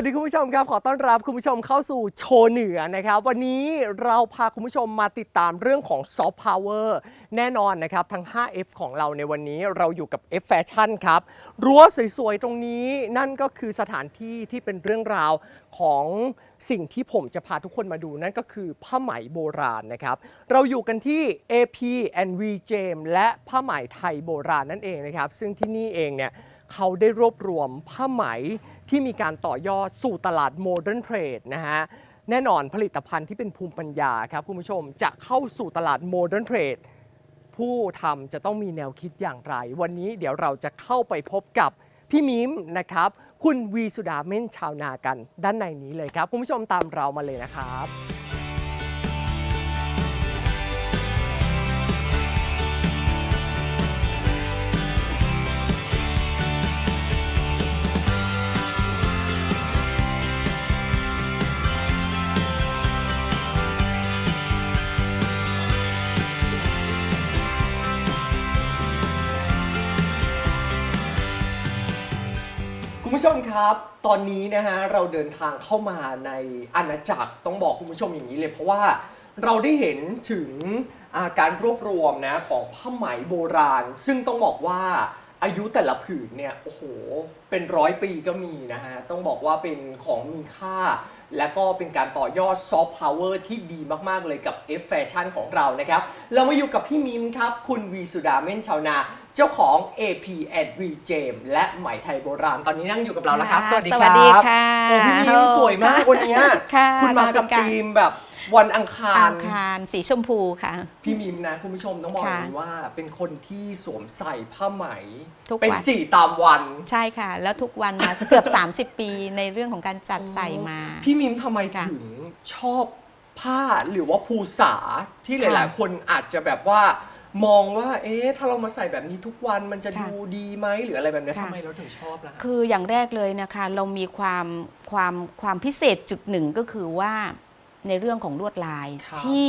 วัสดีคุณผู้ชมครับ ขอต้อนรับคุณผู้ชมเข้าสู่โชว์เหนือนะครับ วันนี้เราพาคุณผู้ชมมาติดตามเรื่องของซอฟต์พาวเวอร์แน่นอนนะครับ ทั้ง 5F ของเราในวันนี้เราอยู่กับ F Fashion ครับรั้วสวยๆ ตรงนี้นั่นก็คือสถานที่ที่เป็นเรื่องราวของสิ่งที่ผมจะพาทุกคนมาดูนั่นก็คือผ้าไหมโบราณนะครับ เราอยู่กันที่ AP and V James และผ้าไหมไทยโบราณนั่นเองนะครับ ซึ่งที่นี่เองเนี่ยเขาได้รวบรวมผ้าไหม ที่มีการต่อยอดสู่ตลาดโมเดิร์นเทรดนะฮะแน่นอนผลิตภัณฑ์ที่เป็นภูมิปัญญาครับคุณผู้ชมจะเข้าสู่ตลาดโมเดิร์นเทรดผู้ทำจะต้องมีแนวคิดอย่างไร วันนี้เดี๋ยวเราจะเข้าไปพบกับพี่มิมนะครับ คุณวีสุดาเม่นชาวนากันด้านในนี้เลยครับ คุณผู้ชมตามเรามาเลยนะครับ มครับ ตอนนี้นะฮะเราเดินทางเข้ามาในอาณาจักรต้องบอกคุณผู้ชมอย่างนี้เลยเพราะว่าเราได้เห็นถึงอาการรวบรวมนะของผ้าไหมโบราณ ซึ่งต้องบอกว่าอายุแต่ละผืนเนี่ยโอ้โหเป็นร้อยปีก็มีนะฮะต้องบอกว่าเป็นของมีค่า และก็เป็นการต่อยอดซอฟต์พาวเวอร์ที่ดีมาก ๆ เลยกับ F Fashion ของเรานะครับ เรามาอยู่กับพี่มิมครับ คุณวีสุดาเม่นชาวนา เจ้าของ AP and V James และไหมไทยโบราณตอนนี้นั่งอยู่กับเราแล้วครับค่ะสวัสดีสครับวัสดีค่ะโอ้พี่มิมสวยมากวันเนี้ยค่ะคุณมากับขอบคุณค่ะธีมแบบวันอังคาอัรงคารสีชมพูค่ะ พี่มิมนะ คุณผู้ชมต้องบอกค่ะเลยว่าเป็นคนที่สวมใส่ผ้าไหม ทุกเป็นวันสีตามวัน ใช่ค่ะ แล้วทุกวันมาเกือบ 30 ปีในเรื่องของการจัดใส่มา พี่มิมทำไมค่ะถึงชอบผ้าหรือว่าภูษาที่หค่ะลาย ๆ คนอาจจะแบบว่า มองว่า เอ๊ะ ถ้าเรามาใส่แบบนี้ทุกวันมันจะค่ะดูดีไหมหรืออะไรแบบนี้ค่ะ ทำไมเราถึงชอบล่ะ คืออย่างแรกเลยนะคะ เรามีความความความพิเศษจุดหนึ่งก็คือว่าในเรื่องของลวดลายครับ ที่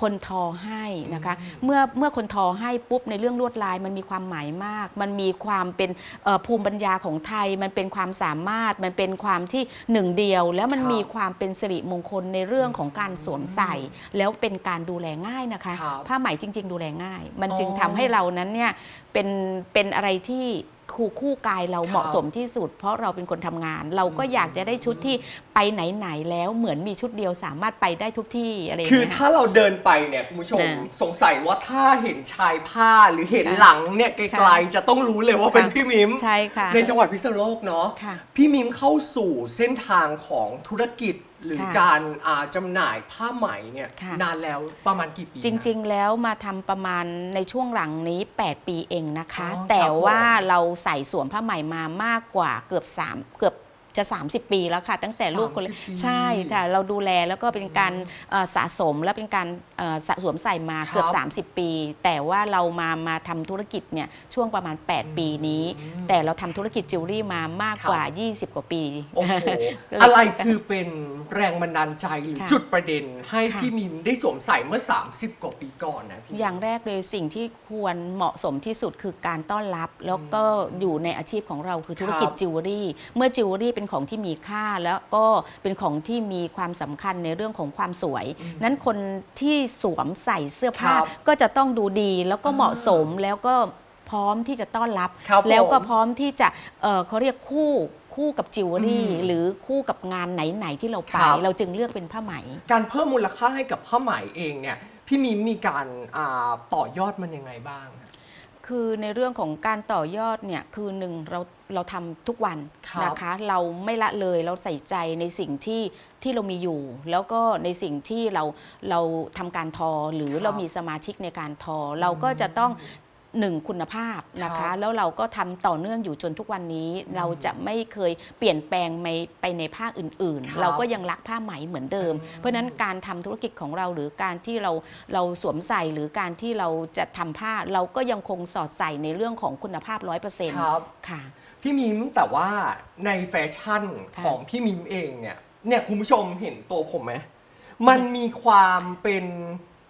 คนทอให้นะคะอืมเมื่อเมื่อคนทอให้ปุ๊บในเรื่องลวดลายมันมีความหมายมาก มันมีความเป็นเอ่อภูมิปัญญาของไทย มันเป็นความสามารถมันเป็นความที่หนึ่งเดียว แล้วมันครับมีความเป็นสิริมงคลในเรื่องของการสวมใส่ แล้วเป็นการดูแลง่ายนะคะครับผ้าไหมจริง ๆ ดูแลง่าย มันจึงอ๋อทำให้เรานั้นเนี่ยเป็นเป็นอะไรที่ คู่คู่กายเราครับเหมาะสมที่สุด เพราะเราเป็นคนทำงาน เราก็อืมอยากจะได้ชุดที่ไปไหน ๆ แล้วเหมือนมีชุดเดียวสามารถไปได้ทุกที่อะไรอย่างคือเงี้ยถ้าเราเดินไปเนี่ยคุณผู้ชมนะสงสัยว่าถ้าเห็นชายผ้าหรือเห็นค่ะหลังเนี่ยไกค่ะลๆจะต้องรู้เลยว่าเป็นค่ะพี่มิมใช่ค่ะในจังหวัดพิษณุโลกเนาะค่ะพี่มิมเข้าสู่เส้นทางของธุรกิจ หรือค่ะการอ่าจำหน่ายผ้าไหมเนี่ยค่ะ นานแล้วประมาณกี่ปีจริงๆ แล้วมาทำประมาณในช่วงหลังนี้ 8 ปีเองนะคะ อ๋อแต่ครับผมว่าเราใส่สวมผ้าไหมมามากกว่าเกือบ 3 เกือบ จะ 30 ปีแล้วค่ะ ตั้งแต่ลูกคนเล็ก30ปีใช่ค่ะเราดูแลแล้วก็เป็นการเอ่อสะสมและเป็นการเอ่อสะสวมใส่มาครับเกือบ 30 ปี แต่ว่าเรามามาทำธุรกิจเนี่ยช่วงประมาณ 8 ปีนี้อืมแต่เราทำธุรกิจจิวเวลรี่มามากกว่า 20 กว่าปีโอ้โหก็เลยอะไรคือเป็นแรงบันดาลใจหรือค่ะจุดประเด็นให้ค่ะพี่มิมได้สวมใส่เมื่อ 30 กว่าปีก่อนนะพี่อย่างแรกเลยสิ่งที่ควรเหมาะสมที่สุดคือการต้อนรับ แล้วก็อยู่ในอาชีพของเราคือธุรกิจครับจิวเวลรี่ เมื่อจิวเวลรี่เป็นของที่มีค่าแล้วก็เป็นของที่มีความสำคัญในเรื่องของความสวย นั้นคนที่สวมใส่เสื้อผ้าครับก็จะต้องดูดีแล้วก็เหมาะสมแล้วก็พร้อมที่จะต้อนรับครับแล้วก็ผมพร้อมที่จะเอ่อเขาเรียกคู่คู่กับจิวเวลรี่อืมหรือคู่กับงานไหน ๆ ที่เราไปครับเราจึงเลือกเป็นผ้าไหม การเพิ่มมูลค่าให้กับผ้าไหมเองเนี่ยพี่มิมมีการอ่าต่อยอดมันยังไงบ้าง คือในเรื่องของการต่อยอดเนี่ยคือหนึ่งเรา เราทำทุกวันครับนะคะ เราไม่ละเลยเราใส่ใจในสิ่งที่ที่เรามีอยู่ แล้วก็ในสิ่งที่เราเราทำการทอหรือครับเรามีสมาชิกในการทอ เราก็จะต้องหนึ่งคุณภาพนะครัคะบแล้วเราก็ทำต่อเนื่องอยู่จนทุกวันนี้ เราจะไม่เคยเปลี่ยนแปลงไปไปในภาคอื่นครับๆเราก็ยังรักผ้าไหมเหมือนเดิมอืมเพราะฉะนั้นการทำธุรกิจของเราหรือการที่เราเราสวมใส่หรือการที่เราจะทำผ้า เราก็ยังคงสอดใส่ในเรื่องของคุณภาพ100%ครับค่ะ พี่มิมแต่ว่าในแฟชั่นค่ะของพี่มิมเองเนี่ยเนี่ยคุณผู้ชมเห็นตัวผมไหมมันมีความเป็น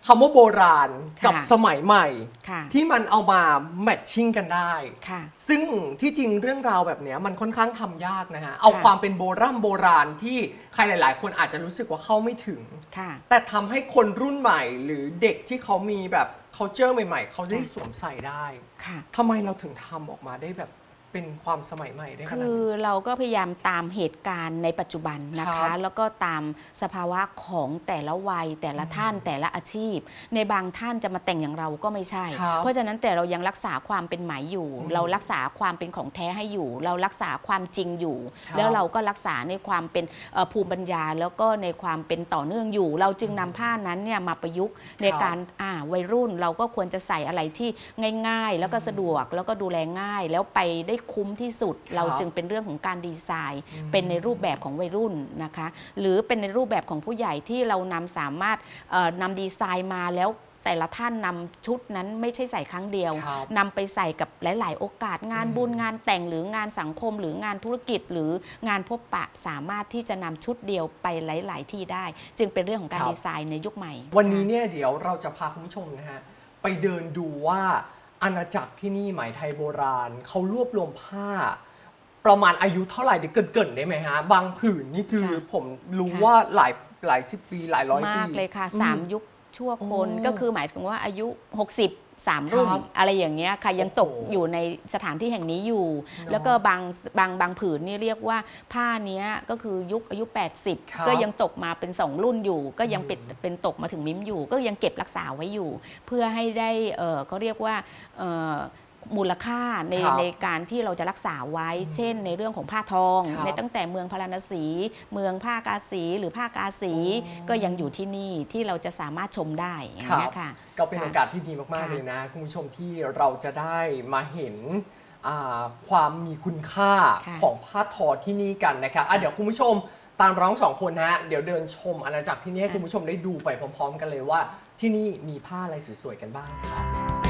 คำว่าโบราณกับสมัยใหม่ค่ะที่มันเอามาแมทชิ่งกันได้ค่ะซึ่งที่จริงเรื่องราวแบบเนี้ยมันค่อนข้างทำยากนะฮะ เอาความเป็นโบราณโบราณที่ใครหลาย ๆ คนอาจจะรู้สึกว่าเข้าไม่ถึงค่ะแต่ทำให้คนรุ่นใหม่หรือเด็กที่เขามีแบบ culture ใหม่ ๆ เขาได้สวมใส่ได้ค่ะทำไมเราถึงทำออกมาได้แบบ เป็นความสมัยใหม่ได้ขนาดคืนั้อนเราก็พยายามตามเหตุการณ์ในปัจจุบันนะครัคะ บแล้วก็ตามสภาวะของแต่ละวัย แต่ละท่านแต่ละอาชีพ ในบางท่านจะมาแต่งอย่างเราก็ไม่ใช่ ครับเพราะฉะนั้นแต่เรายังรักษาความเป็นไหมอยู่ อืมเรารักษาความเป็นของแท้ให้อยู่ เรารักษาความจริงอยู่ ครับแล้วเราก็รักษาในความเป็นเอ่อภูมิปัญญา แล้วก็ในความเป็นต่อเนื่องอยู่ เราจึงนำผ้านั้นเนี่ยมาประยุกต์ในการอ่าวัยรุ่นเราก็ควรจะใส่อะไรที่ง่าย ๆ แล้วก็สะดวกแล้วก็ดูแลง่ายแล้วไปได้คุ้มที่สุด เราจึงเป็นเรื่องของการดีไซน์อืมเป็นในรูปแบบของวัยรุ่นนะคะ หรือเป็นในรูปแบบของผู้ใหญ่ที่เรานำสามารถเอ่อนำดีไซน์มาแล้วแต่ละท่านนำชุดนั้นไม่ใช่ใส่ครั้งเดียวครับนำไปใส่กับหลาย ๆ โอกาสงานอืมบุญงานแต่งหรืองานสังคม หรืองานธุรกิจ หรืองานพบปะสามารถที่จะนำชุดเดียวไปหลาย ๆ ที่ได้ จึงเป็นเรื่องของการดีไซน์ในยุคใหม่ วันนี้เนี่ยเดี๋ยวเราจะพาคุณผู้ชมนะฮะไปเดินดูว่า อาณาจักรที่นี่ไหมไทยโบราณเขารวบรวมผ้า ประมาณอายุเท่าไหร่เดี๋ยวเกรินๆได้ไหมฮะ บางผืนนี่คือค่ะผมรู้ค่ะว่าหลายหลายสิบปีหลายร้อยปี มากเลยค่ะอืสามยุคชั่วคนโอ้ก็คือหมายถึงว่าอายุ 60 3รุ่นครับอะไรอย่างเงี้ยค่ะยังตกโอ้โห อยู่ในสถานที่แห่งนี้อยู่เนอะแล้วก็บางบางบางผืนนี่เรียกว่าผ้าเนี้ยก็คือยุคอายุ ครับ 80 ก็ยังตกมาเป็น 2 รุ่นอยู่ ก็ยังเป็นอืมเป็นตกมาถึงมิมอยู่ ก็ยังเก็บรักษาไว้อยู่ เพื่อให้ได้เอ่อเขาเรียกว่าเอ่อ มูลค่าในครับในการที่เราจะรักษาไว้ เช่น ในเรื่องของผ้าทอง ครับในตั้งแต่เมืองพาราณสี เมืองผ้ากาสีหรือผ้ากาสีอ๋อ ก็ยังอยู่ที่นี่ที่เราจะสามารถชมได้อย่างเงี้ยค่ะ ก็เป็นค่ะโอกาสที่ดีมากๆค่ะ เลยนะ คุณผู้ชมที่เราจะได้มาเห็นอ่าความมีคุณค่าค่ะของผ้าทอที่นี่กันนะครับอะเดี๋ยวคุณผู้ชมตามร้องสองคนนะฮะเดี๋ยวเดินชมอาณาจักรที่นี่ให้คุณผู้ชมได้ดูไปพร้อม ๆ กันเลยว่าที่นี่มีผ้าอะไรสวยๆกันบ้างครับ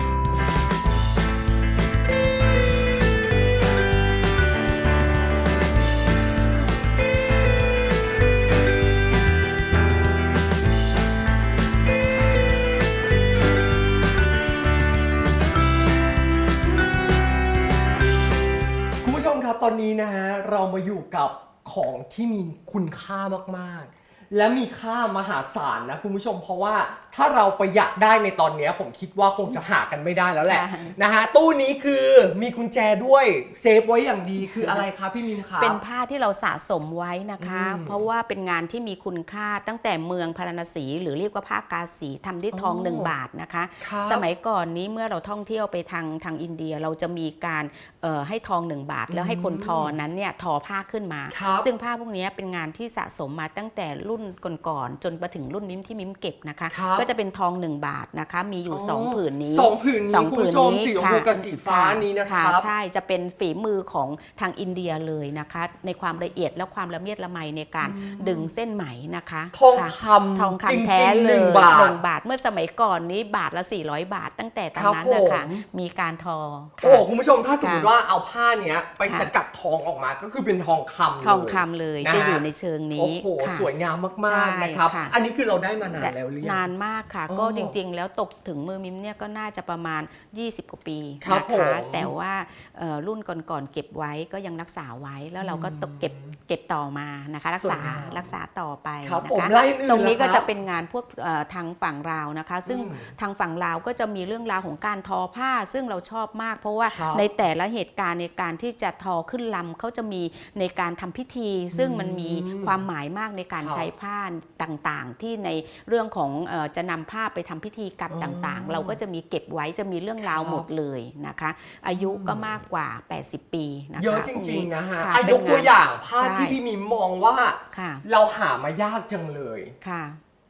มาอยู่กับของที่มีคุณค่ามากๆ และมีค่ามหาศาลนะคุณผู้ชมเพราะว่าถ้าเราประหยัดได้ในตอนเนี้ยผมคิดว่าคงจะหากันไม่ได้แล้วแหละค่ะ นะฮะตู้นี้คือมีกุญแจด้วยเซฟไว้อย่างดีคืออะไรครับพี่มิมครับเป็นผ้าที่เราสะสมไว้นะคะ อืมเพราะว่าเป็นงานที่มีคุณค่าตั้งแต่เมืองพาราณสี หรือเรียกว่าผ้ากาสีทำด้วยทองอ๋อหนึ่งบาทนะคะ ครับสมัยก่อนนี้เมื่อเราท่องเที่ยวไปทางทางอินเดียเราจะมีการเอ่อให้ทองหนึ่งบาท แล้วให้คนทอนั้นเนี่ยทอผ้าขึ้นมา ครับซึ่งผ้าพวกนี้เป็นงานที่สะสมมาตั้งแต่รุ่นก่อนๆจนมาถึงรุ่นมิมที่มิมเก็บนะคะ ครับ ก็จะเป็นทอง 1 บาทนะคะ มีอยู่อ๋อ2ผืนนี้ สองผืนนี้สองคุณผืผู้นชมนี้สีชมพูค่ะกับสีฟ้านี้นะครับ ใช่จะเป็นฝีมือของทางอินเดียเลยนะคะ ในความละเอียดและความละเมียดละไมในการดึงเส้นไหมนะคะทองค่ะคำทองจริงคำแท้ๆเลหนึ่ยงบาท หนึ่งบาทเมื่อสมัยก่อนนี้บาทละ 400 บาท ตั้งแต่ตอนนั้นครับนะคะผม มีการทอค่ะ โอ้คุณผู้ชมถ้าสมมติค่ะว่าเอาผ้าเนี้ยไปค่ะ สกัดทองออกมาก็คือเป็นทองคำทองเลยคำเลยนะฮะ จะอยู่ในเชิงนี้โอ้โหค่ะ สวยงามมากใช่ๆนะครับค่ะ อันนี้คือเราได้มานานแล้วหรือยัง นานมากค่ะ อ๋อก็จริงๆ แล้วตกถึงมือมิมเนี่ยก็น่าจะประมาณ 20 กว่าปีครับนะผมคะแต่ว่าเอ่อรุ่นก่อนๆเก็บไว้ก็ยังรักษาไว้แล้วเราก็ตกเก็บเก็บต่อมานะคะ รักษาสวยงาม รักษาต่อไปครับนะผมคะไล่อื่นตรงนี้ล่ะก็คจะบเป็นงานพวกเอ่อทางฝั่งลาวนะคะ ซึ่งอืมทางฝั่งลาวก็จะมีเรื่องราวของการทอผ้า ซึ่งเราชอบมาก เพราะว่าครับในแต่ละเหตุการณ์ในการที่จะทอขึ้นลำเขาจะมีในการทำพิธี ซึ่งมันมีอืมความหมายมากในการครับ ใช้ผ้าต่างๆ ที่ในเรื่องของเอ่อจะนำผ้าไปทำพิธีกรรมอ๋อต่างๆ เราก็จะมีเก็บไว้จะมีเรื่องราวครับหมดเลยนะคะ อายุก็มากกว่า 80 ปีนะคะเยอะจพวกริงๆนะฮะค่อายกเป็นงนตัวอย่างผ้าใช่ที่พี่มิมมองว่าค่ะเราหามายากจังเลยค่ะ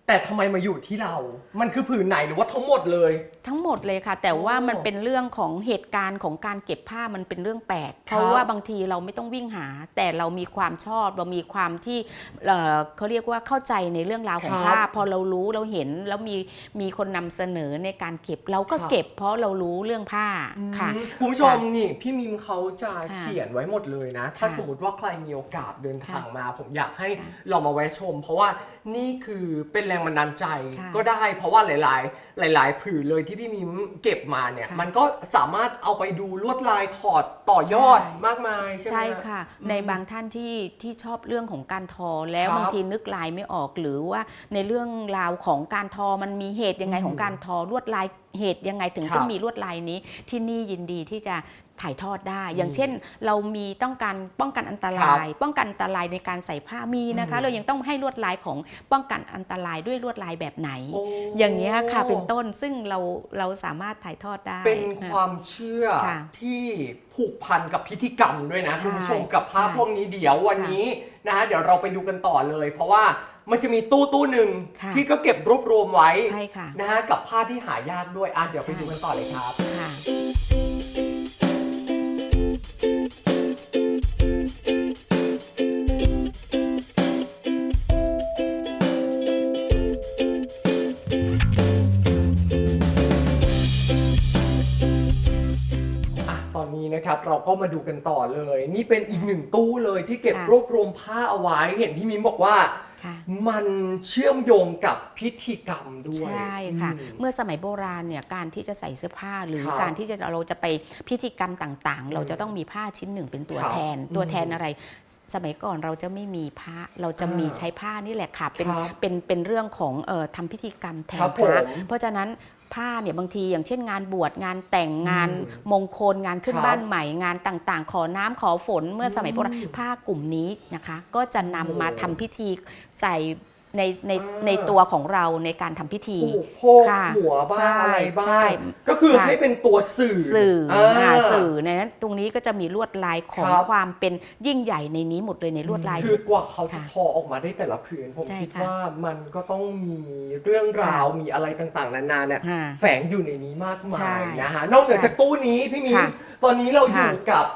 แต่ทำไมมาอยู่ที่เรา มันคือผืนไหนหรือว่าทั้งหมดเลย ทั้งหมดเลยค่ะ แต่ว่าโอ้มันเป็นเรื่องของเหตุการณ์ของการเก็บผ้ามันเป็นเรื่องแปลกครับเพราะว่าบางทีเราไม่ต้องวิ่งหา แต่เรามีความชอบเรามีความที่เอ่อเขาเรียกว่าเข้าใจในเรื่องราวของครับผ้าพอเรารู้เราเห็นแล้วมีมีคนนำเสนอในการเก็บเราก็ครับ เก็บ เพราะเรารู้เรื่องผ้าค่ะ อืมคุณผู้ชมนี่พี่มิมเขาจะค่ะเขียนไว้หมดเลยนะ ถ้าค่ะสมมติว่าใครมีโอกาสเดินทางค่ะมา ผมอยากให้ค่ะลองมาแวะชม เพราะว่านี่คือเป็นแรงบันดาลใจค่ะก็ได้ เพราะว่าหลาย ๆ หลาย ๆ ผืนเลยที่พี่มิมเก็บมาเนี่ย ค่ะมันก็สามารถเอาไปดูลวดลายถอดต่อยอดใช่ มากมายใช่ไหม ใช่ฮค่ะอืมในบางท่านที่ที่ชอบเรื่องของการทอแล้วครับบางทีนึกลายไม่ออกหรือว่าในเรื่องราวของการทอมันมีเหตุยังไงอืมของการทอลวดลายเหตุยังไงถึงครับ ต้องมีลวดลายนี้ ที่นี่ยินดีที่จะ ถ่ายทอดได้ อย่างเช่น เรามีต้องการป้องกันอันตราย ป้องกันอันตรายในการใส่ผ้ามีนะคะอืมเรายังต้องให้ลวดลายของป้องกันอันตรายด้วยลวดลายแบบไหนโอ้อย่างนี้ยค่ะเป็นต้นซึ่งเราเราสามารถถ่ายทอดได้ เป็นค่ะความเชื่อค่ะที่ผูกพันกับพิธีกรรมด้วยนะใช่คุณผู้ชมกับภาพใช่พวกนี้เดี๋ยววันนี้นะฮะเดี๋ยวเราไปดูกันต่อเลย เพราะว่ามันจะมีตู้ตู้หนึ่งค่ะที่ก็เก็บรวบรวมไว้ใช่ค่ะนะฮะกับผ้าที่หายากด้วยอะเดี๋ยวไปใช่ดูกันต่อเลยครับ เราก็มาดูกันต่อเลย นี่เป็นอีกหนึ่งตู้เลยที่เก็บค่ะรวบรวมผ้าเอาไว้ เห็นพี่มิ้มบอกว่า ค่ะ มันเชื่อมโยงกับพิธีกรรมด้วยใช่ค่ะ อืม เมื่อสมัยโบราณเนี่ยการที่จะใส่เสื้อผ้าหรือครับการที่จะเราจะไปพิธีกรรมต่างๆ เราจะต้องมีผ้าชิ้นหนึ่งเป็นตัวครับแทนอืมตัวแทนอะไร สมัยก่อนเราจะไม่มีผ้าเราจะมีอ่าใช้ผ้านี่แหละค่ะเป็นครับเป็นเป็นเรื่องของเอ่อทำพิธีกรรมแทครันบพระผมเพราะฉะนั้น ผ้าเนี่ยบางทีอย่างเช่นงานบวชงานแต่งงานอืมมงคลงานขึ้นครับบ้านใหม่ งานต่างๆ ขอน้ำขอฝนเมื่อสมัยโบราณอืมผ้ากลุ่มนี้นะคะ ก็จะนำมาโอ้ทำพิธีใส่ ในในอ่าในตัวของเราในการทำพิธีผูกโพกค่ะหัวบ้าใช่งอะไรบ้าใช่งก็คือค่ะให้เป็นตัวสื่อสื่ออ่าหาสื่อในนั้นตรงนี้ก็จะมีลวดลายของครับ ความเป็นยิ่งใหญ่ในนี้หมดเลยในลวดลาย คือกว่าเขาจะค่ะทอออกมาได้แต่ละผืนผมใช่คิดค่ะว่ามันก็ต้องมีเรื่องราวค่ะมีอะไรต่างๆ นานาเนี่ยค่ะแฝงอยู่ในนี้มากมาใช่ยนะฮะนอกเหนือจากตู้นี้พี่มิ้นค่ะตอนนี้เราอยู่ค่ะกับ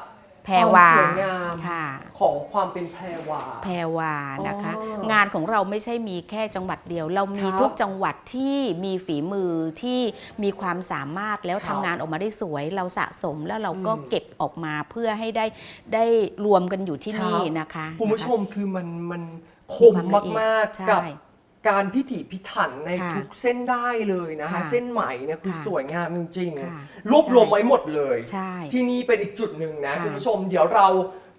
แพรวาความสวยงาม ค่ะ ของความเป็นแพรวา แพรวานะคะ อ๋องานของเราไม่ใช่มีแค่จังหวัดเดียว เรามีครับทุกจังหวัดที่มีฝีมือที่มีความสามารถแล้วครัทำบงานออกมาได้สวย เราสะสมแล้วเราก็อืมเก็บออกมาเพื่อให้ได้ได้รวมกันอยู่ที่นี่ครับ นะคะคุณผู้ชนะคะมคือมันมันคมีมความละเอียดมากใช่ๆกับ การพิถีพิถันในค่ะทุกเส้นได้เลยนะคะ ค่ะเส้นไหมเนี่ยคือค่ะสวยงามจริง ค่ะๆ รวบรวมไว้หมดเลย ใช่ที่นี่เป็นอีกจุดหนึ่งนะค่ะคุณผู้ชมเดี๋ยวเรา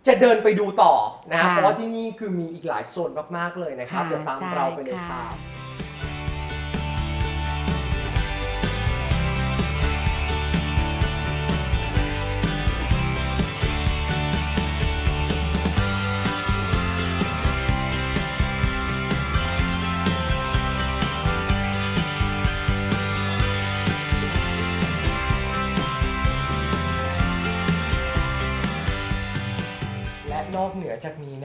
จะเดินไปดูต่อนะค่ะเพราะว่าที่นี่คือมีอีกหลายโซนมากๆเลยนะครับค่ะเดี๋ยวตามใช่เราไปเลยคค่ะรับและ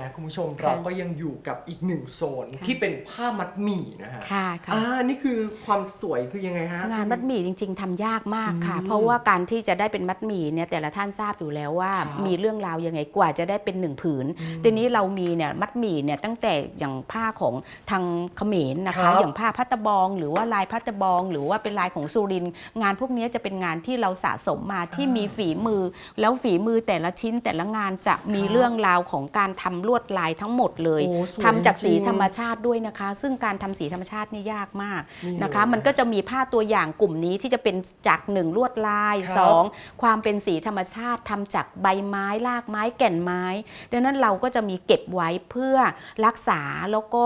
นอกเหนือจากนี้นะนะคุณผู้ชมเราก็ยังอยู่กับอีกหนึ่งโซนที่เป็นผ้ามัดหมี่นะฮะค่ะค่ะอ่านี่คือความสวยคือยังไงฮะงานมัดหมี่จริง ๆทำยากมากค่ะอืมเพราะว่าการที่จะได้เป็นมัดหมี่เนี่ยแต่ละท่านทราบอยู่แล้วว่าครับมีเรื่องราวยังไงกว่าจะได้เป็นหนึ่งผืนทีนี้เรามีเนี่ยมัดหมี่เนี่ยตั้งแต่อย่างผ้าของทางเขมรนะครัคะบอย่างผ้าพัตตะบอง หรือว่าลายพัตตะบอง หรือว่าเป็นลายของสุรินทร์งานพวกนี้จะเป็นงานที่เราสะสมมาที่มีฝีมือ แล้วฝีมือแต่ละชิ้นแต่ละงานจะมีครับเรื่องราวของการทำลวดลายทั้งหมดเลยโอ้สวยทำจากสีจริงๆธรรมชาติด้วยนะคะ ซึ่งการทำสีธรรมชาตินี่ยากมากนี่นะคะเลยมันก็จะมีผ้าตัวอย่างกลุ่มนี้ที่จะเป็นจากหนึ่งลวดลายครับสองความเป็นสีธรรมชาติทำจากใบไม้รากไม้แก่นไม้ ดังนั้นเราก็จะมีเก็บไว้เพื่อรักษาแล้วก็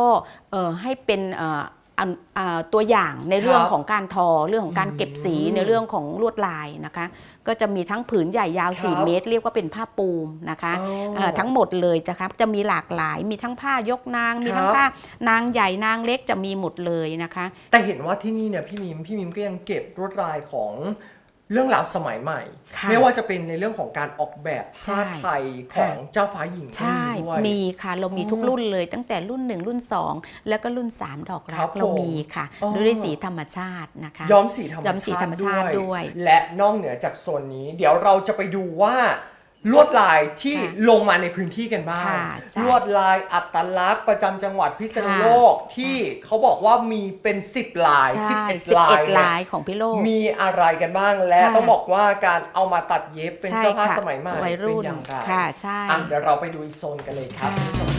เอ่อให้เป็นเอ่ออันอ่าตัวอย่างในเรื่องของการทอเรื่องของการเก็บสีอืมในเรื่องของลวดลายนะคะ ก็จะมีทั้งผืนใหญ่ยาวครับ4เมตร เรียกว่าเป็นผ้าปูมนะคะอ๋อเอ่อทั้งหมดเลยนะคะจะมีหลากหลายมีทั้งผ้ายกนาง มีทั้งครับผ้านางใหญ่นางเล็กจะมีหมดเลยนะคะ แต่เห็นว่าที่นี่เนี่ยพี่มิมพี่มิมก็ยังเก็บลวดลายของ เรื่องราวสมัยใหม่ ค่ะไม่ว่าจะเป็นในเรื่องของการออกแบบผ้าใช่ไทยของเจ้าฟ้าหญิงก็ใช่ มีด้วย มีค่ะ เรามีทุกอ๋อรุ่นเลยตั้งแต่รุ่น 1 รุ่น 2 แล้วก็รุ่น 3 ดอกรัครักบเราผมมีค่ะอ๋อ ด้วยสีธรรมชาตินะคะ ย้อมสีธรรมย้อมสีธรรมชาติด้วย และนอกเหนือจากโซนนี้ เดี๋ยวเราจะไปดูว่า ลวดลายที่ค่ะลงมาในพื้นที่กันบ้างค่ะใช่ลวดลายอัตลักษณ์ประจำจังหวัดพิษณุค่ะโลกที่เขาบอกว่ามีเป็น 10 ลาย ใช่11 ลาย11เนี่ยลายของพี่โลก มีอะไรกันบ้างและค่ะ ต้องบอกว่าการเอามาตัดเย็บเป็นใช่เสื้อผ้าค่ะสมัยใหม่วัยเป็นรุ่นอย่างไรค่ะ ใช่ อะเดี๋ยวเราไปดูอีกโซนกันเลยครับค่ะคุณผู้ชม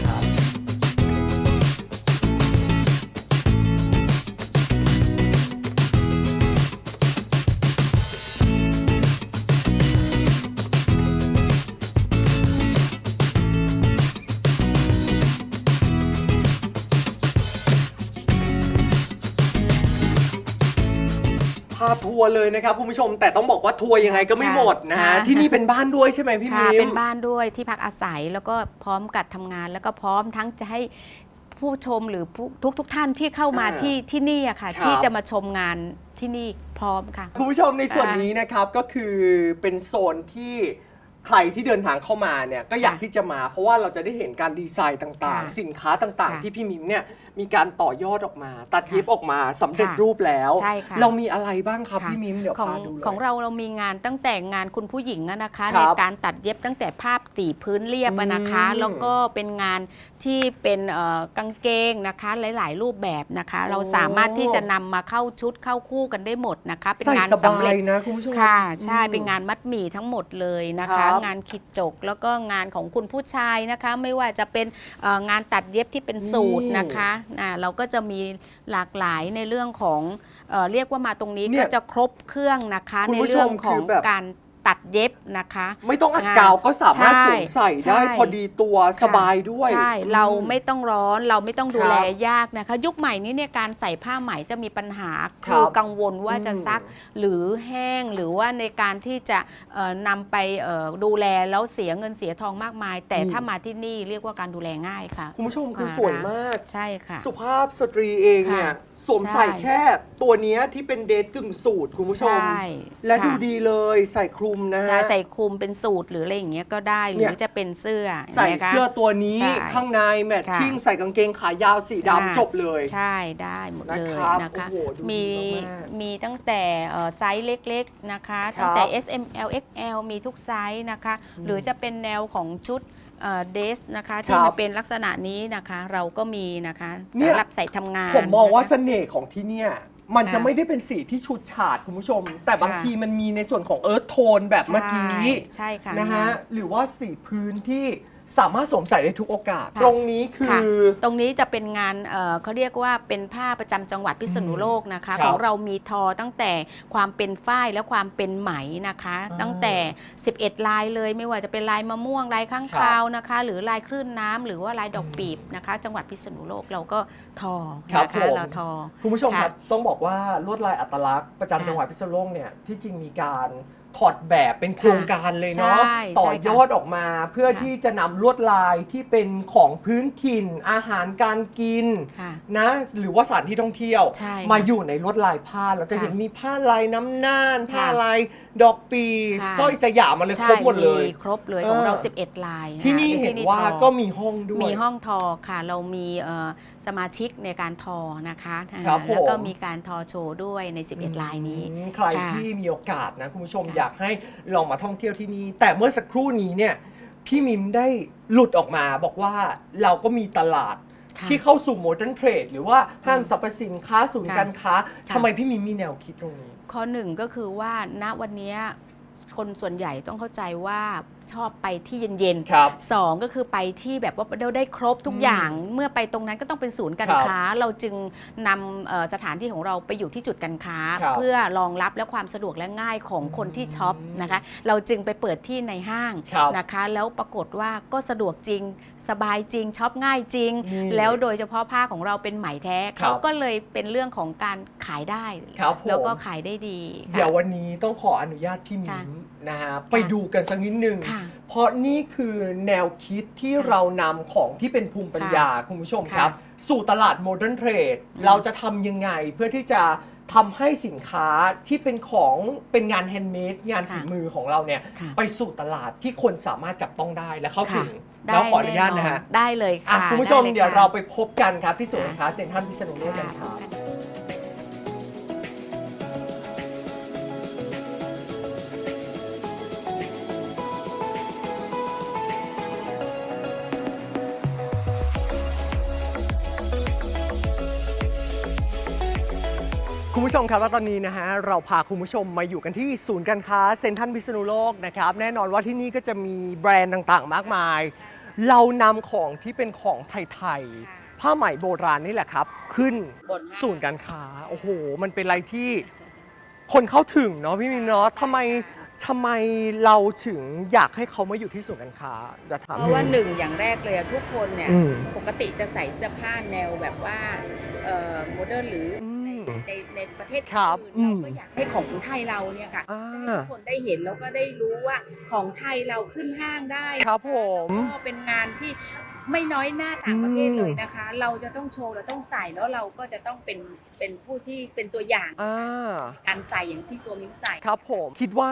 าทัวร์เลยนะครับคุณผู้ชมแต่ต้องบอกว่าทัวร์ยังไงก็ไม่ค่ะหมดนะฮะค่ะ ที่นี่เป็นบ้านด้วยใช่ไหมพี่ค่ะมิมเป็นบ้านด้วยที่พักอาศัยแล้วก็พร้อมกับทำงาน แล้วก็พร้อมทั้งจะให้ผู้ชมหรือผู้ทุกทุกท่านที่เข้ามาอ่าที่ที่นี่อะค่ะ ครับ ที่จะมาชมงานที่นี่พร้อมค่ะ คุณผู้ชมในส่วนค่ะนี้นะครับก็คือเป็นโซนที่ใครที่เดินทางเข้ามาเนี่ยก็อยากค่ะที่จะมา เพราะว่าเราจะได้เห็นการดีไซน์ต่างค่ะๆ สินค้าต่างค่ะๆที่พี่มิมเนี่ยมีการต่อยอดออกมา ตัดค่ะเย็บออกมาสำเร็จค่ะรูปแล้ว ใช่ค่ะเรามีอะไรบ้างครับค่ะ พี่มิมเดี๋ยวของพาดูเลย ของเราเรามีงานตั้งแต่งานคุณผู้หญิงอะนะคะคในรับการตัดเย็บตั้งแต่ภาพตีพื้นเรียบอะนะคะ อืมแล้วก็เป็นงานที่เป็นเอ่อกางเกงนะคะหลาย ๆ รูปแบบนะคะเราสามารถที่จะนำมาเข้าชุดเข้าคู่กันได้หมดนะคะ เป็นใส่งานสสำบาเร็ยจนะคุณผู้ชม ค่ะ ใช่อืมเป็นงานมัดหมี่ทั้งหมดเลยนะครัคะบงานขีดจกแล้วก็งานของคุณผู้ชายนะคะ ไม่ว่าจะเป็นเอ่องานตัดเย็บที่เป็นสูตรนะคะอ่าเราก็จะมีหลากหลายในเรื่องของเอ่อเรียกว่ามาตรงนี้เนี่ก็ยจะครบเครื่องนะคะคุณในผู้ชเรื่อมงของคือแบบการ ตัดเย็บนะคะ ไม่ต้องอัดอ่ากาวก็สามารถสวมใส่ใช่ได้พอดีตัวสบายด้วย ใช่อืมเราไม่ต้องร้อนเราไม่ต้องดูครับแลยากนะคะ ยุคใหม่นี้เนี่ยการใส่ผ้าไหมจะมีปัญหาคคือรับกังวลว่าจะอืมซักหรือแห้งหรือว่าในการที่จะเอ่อนำไปเอ่อดูแลแล้วเสียเงินเสียทองมากมาย แต่อืมถ้ามาที่นี่เรียกว่าการดูแลง่ายค่ะคุณผู้ชมคือค่ะสวยมากใช่ค่ะ สุภาพสตรีเองเนี่ยค่ะสวมใส่ใช่แค่ตัวเนี้ยที่เป็นเดทกึ่งสูตรคุณผู้ชมใช่และค่ะดูดีเลยใส่คลุมนะฮะ ใช่ใส่คลุมเป็นสูตรหรืออะไรอย่างเงี้ยก็ได้หเนี่รืย อจะเป็นเสื้อใส่ห็นไหมคะเสื้อตัวนี้ใช่ ข้างในแมทชิ่งค่ะ ใส่กางเกงขายาวสีค่ะดำจบเลย ใช่ได้หมดเลยนะครับนะคะโอ้โหดูดีมีมากๆมีตั้งแต่เอ่อไซส์เล็กๆนะคะ ครับตั้งแต่ S M L X L มีทุกไซส์นะคะ หรือจะเป็นแนวของชุดเดสนะคะที่ครัมับนเป็นลักษณะนี้นะคะ เราก็มีนะคะเนี่ย สำหรับใส่ทำงานผมมองว่านะคะ เสน่ห์ของที่เนี่ย มันจะค่ะไม่ได้เป็นสีที่ชุดฉาดคุณผู้ชม แต่บางค่ะทีมันมีในส่วนของเอิร์ธโทนแบบเมื่อกี้ใช่ค่ะนะฮะหรือว่าสีพื้นที่ สามารถสวมใส่ได้ทุกโอกาสค่ะตรงนี้คืค่ะอ ตรงนี้จะเป็นงานเอ่อเขาเรียกว่าเป็นผ้าประจำจังหวัดพิษณุโลกนะคะ ครับของเรามีทอตั้งแต่ความเป็นฝ้ายและความเป็นไหมนะคะ อ่าตั้งแต่ 11 ลายเลยไม่ว่าจะเป็นลายมะม่วงลายข้างครับคาวนะคะ หรือลายคลื่นน้ำหรือว่าลายดอกปีบนะคะ จังหวัดพิษณุโลกเราก็ทอครับนะผคะมเราทอ คุณผู้ชมค่ะครับ ต้องบอกว่าลวดลายอัตลักษณ์ประจำค่ะจังหวัดพิษณุโลกเนี่ยที่จริงมีการ ถอดแบบเป็นโครงการเลยเนาะใช่ต่อใช่ค่ะยอดออกมาเพื่อค่ะที่จะนำลวดลายที่เป็นของพื้นถิ่น อาหารการกินค่ะนะหรือว่าสถานที่ท่องเที่ยว ใช่มาค่ะอยู่ในลวดลายผ้าเราจะค่ะเห็นมีผ้าลายน้ำน่าน ผ้าค่ะลายดอกปีค่ะ สร้อยสยามอะไรใช่ครบหมดเลย ครบเลยของเรา เออ 11 ลายะคะที่นี่และเห็นว่าทอก็มีห้องด้วย มีห้องทอค่ะ เรามีเอ่อสมาชิกในการทอนะคะครับอ่าแล้วก็ผมมีการทอโชว์ด้วยใน 11 ลายนี้ อืมใครค่ะ ที่มีโอกาสนะคุณผู้ชมค่ะ อยากให้ลองมาท่องเที่ยวที่นี่ แต่เมื่อสักครู่นี้เนี่ยพี่มิมได้หลุดออกมาบอกว่าเราก็มีตลาดค่ะ ที่เข้าสู่โมเดิร์นเทรดหรือว่าห้างสรรพสินค้าศูนย์ค่ะการค้าค่ะ ทำไมพี่มิมมีแนวคิดตรงนี้ ข้อหนึ่งก็คือว่าณวันเนี้ยคนส่วนใหญ่ต้องเข้าใจว่า ชอบไปที่เย็นครับ ๆสองก็คือไปที่แบบว่าเราได้ครบทุกอืมอย่าง เมื่อไปตรงนั้นก็ต้องเป็นศูนย์การครับค้า เราจึงนำเอ่อสถานที่ของเราไปอยู่ที่จุดการค้า ครับเพื่อรองรับและความสะดวกและง่ายของคนที่ช็อปนะคะ เราจึงไปเปิดที่ในห้างครับนะคะ แล้วปรากฏว่าก็สะดวกจริง สบายจริงช็อปง่ายจริงนี่แล้วโดยเฉพาะผ้าของเราเป็นไหมแท้ครับ เขาก็เลยเป็นเรื่องของการขายได้ ครับผม แล้วก็ขายได้ดีค่ะ เดี๋ยววันนี้ต้องขออนุญาตพี่มิค่ะมนะฮะไปดูกันสักนิดนึง ค่ะ เพราะนี่คือแนวคิดที่ค่ะเรานำของที่เป็นภูมิปัญญาคุณผู้ชมค่ะครับ สู่ตลาดโมเดิร์นเทรดอืม เราจะทำยังไงเพื่อที่จะทำให้สินค้าที่เป็นของเป็นงานแฮนด์เมดงานฝีมือของเราเนี่ย ค่ะไปสู่ตลาดที่คนสามารถจับต้องได้และเข้าถึงได้แล้วขออนุญาตนะฮะแได้เลยอะค่ะคุณผู้ชมไลเดี๋ยวค่ะเราไปพบกันครับที่ศูนย์การค้าเซ็นทรัลพิษณุโลกกันครับ คุณผู้ชมครับแล้วตอนนี้นะฮะเราพาคุณผู้ชมมาอยู่กันที่ศูนย์การค้าเซ็นทรัลพิษณุโลกนะครับแน่นอนว่าที่นี่ก็จะมีแบรนด์ต่างๆ มากมาย เรานำของที่เป็นของไทยๆผ้าไหมโบราณนี่แหละครับ ขึ้นบนห้างศูนย์การค้าโอ้โห มันเป็นอะไรที่คนเข้าถึงเนาะพี่มิมเนาะทำไมทำไมเราถึงอยากให้เขามาอยู่ที่ศูนย์การค้าจะถาม เพราะว่าหนึ่งอย่างแรกเลยอะทุกคนเนี่ยอืม ปกติจะใส่เสื้อผ้าแนวแบบว่าโมเดิร์นหรืออม ในในในประเทศครับอื่นอืมเราก็อยากให้ของไทยเราเนี่ยค่ะอ่า ให้ทุกคนได้เห็นแล้วก็ได้รู้ว่าของไทยเราขึ้นห้างได้ครับผมแล้วก็เป็นงานที่ ไม่น้อยหน้าต่างประเทศอืมเลยนะคะ เราจะต้องโชว์เราต้องใส่แล้วเราก็จะต้องเป็นเป็นผู้ที่เป็นตัวอย่าง อ่าการใส่อย่างที่ตัวมิ้มใส่ ครับผมคิดว่า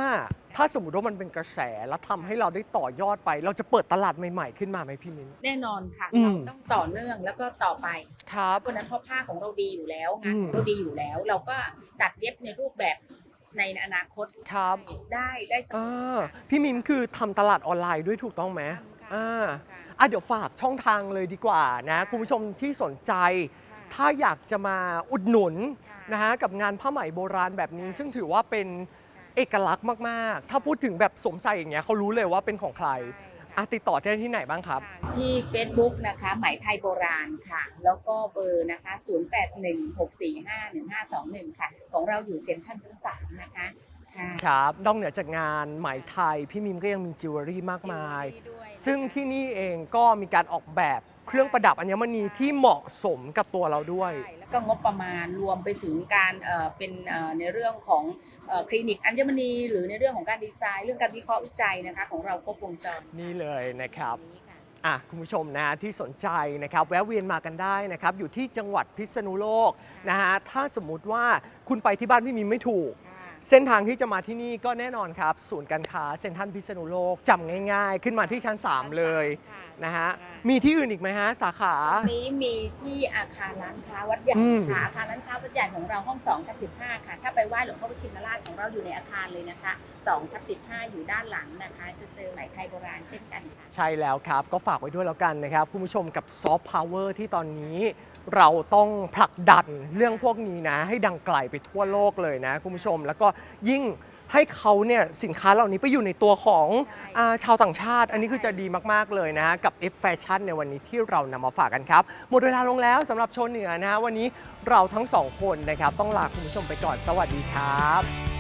ถ้าสมมติว่ามันเป็นกระแสแล้วทำให้เราได้ต่อยอดไป เราจะเปิดตลาดใหม่ๆขึ้นมาไหมพี่มิ้น แน่นอนค่ะอืเราม ต้องต่อเนื่องแล้วก็ต่อไปครับเพราะฉะนั้นเพราะผ้าของเราดีอยู่แล้วงานอืมของเราดีอยู่แล้ว เราก็ตัดเย็บในรูปแบบในอนาคตครับ ได้ได้เสมอ่อาพี่มิมคือทำตลาดออนไลน์ด้วยถูกต้องไหมค่ะ อ่าค่ะอะเดี๋ยวฝากช่องทางเลยดีกว่านะ คุณผู้ชมที่สนใจ ถ้าอยากจะมาอุดหนุนค่ะนะฮะกับงานผ้าไหมโบราณแบบนี้ ซึ่งถือว่าเป็นเอกลักษณ์มาก ๆ ถ้าพูดถึงแบบสวมใส่อย่างเงี้ยเขารู้เลยว่าเป็นของใครอะติดต่อได้ที่ไหนบ้างครับ ที่ Facebook นะคะไหมไทยโบราณค่ะ แล้วก็เบอร์นะคะ 0816451521 ค่ะ ของเราอยู่เซ็นทรัลชั้น3นะคะค่ะครับนอกเหนือจากงานไหมไทย พี่มิมก็ยังมีจิวเวลรี่มากมาย ซึ่งที่นี่เองก็มีการออกแบบเครื่องประดับอัญมณีที่เหมาะสมกับตัวเราด้วย ใช่แล้วก็งบประมาณรวมไปถึงการเอ่อเป็นเอ่อในเรื่องของเอ่อคลินิกอัญมณี หรือในเรื่องของการดีไซน์ เรื่องการวิเคราะห์วิจัยนะคะของเราครบวงจรนี่เลยนะครับ นี้ค่ะ อะคุณผู้ชมนะที่สนใจนะครับ แวะเวียนมากันได้นะครับ อยู่ที่จังหวัดพิษณุโลกนะฮะถ้าสมมุติว่าคุณไปที่บ้านพี่มิมไม่ถูก เส้นทางที่จะมาที่นี่ก็แน่นอนครับ ศูนย์การค้าเซ็นทรัลพิษณุโลกจำง่ายๆ ขึ้นมาที่ชั้น 3 เลยนะฮะมีที่อื่นอีกไหมฮะ สาขาตรงนี้มีที่อาคารร้านค้าวัดใหญ่อืม ค่ะอาคารร้านค้าวัดใหญ่ของเราห้อง2ทับ15 ค่ะ ถ้าไปไหว้หลวงพ่อพระชินราชของเราอยู่ในอาคารเลยนะคะ2ทับ15 อยู่ด้านหลังนะคะ จะเจอไหมไทยโบราณเช่นกันค่ะ ใช่แล้วครับ ก็ฝากไว้ด้วยแล้วกันนะครับ คุณผู้ชมกับซอฟต์พาวเวอร์ที่ตอนนี้ เราต้องผลักดันเรื่องพวกนี้นะ ให้ดังไกลไปทั่วโลกเลยนะคุณผู้ชม แล้วก็ยิ่งให้เขาเนี่ยสินค้าเหล่านี้ไปอยู่ในตัวของใช่อาชาวต่างชาติ อันนี้คือจะดีมาก ๆ เลยนะ กับ F Fashion ในวันนี้ที่เรานำมาฝากกันครับ หมดเวลาลงแล้วสำหรับโชว์เหนือนะ วันนี้เราทั้งสองคนนะครับ ต้องลาคุณผู้ชมไปก่อนสวัสดีครับ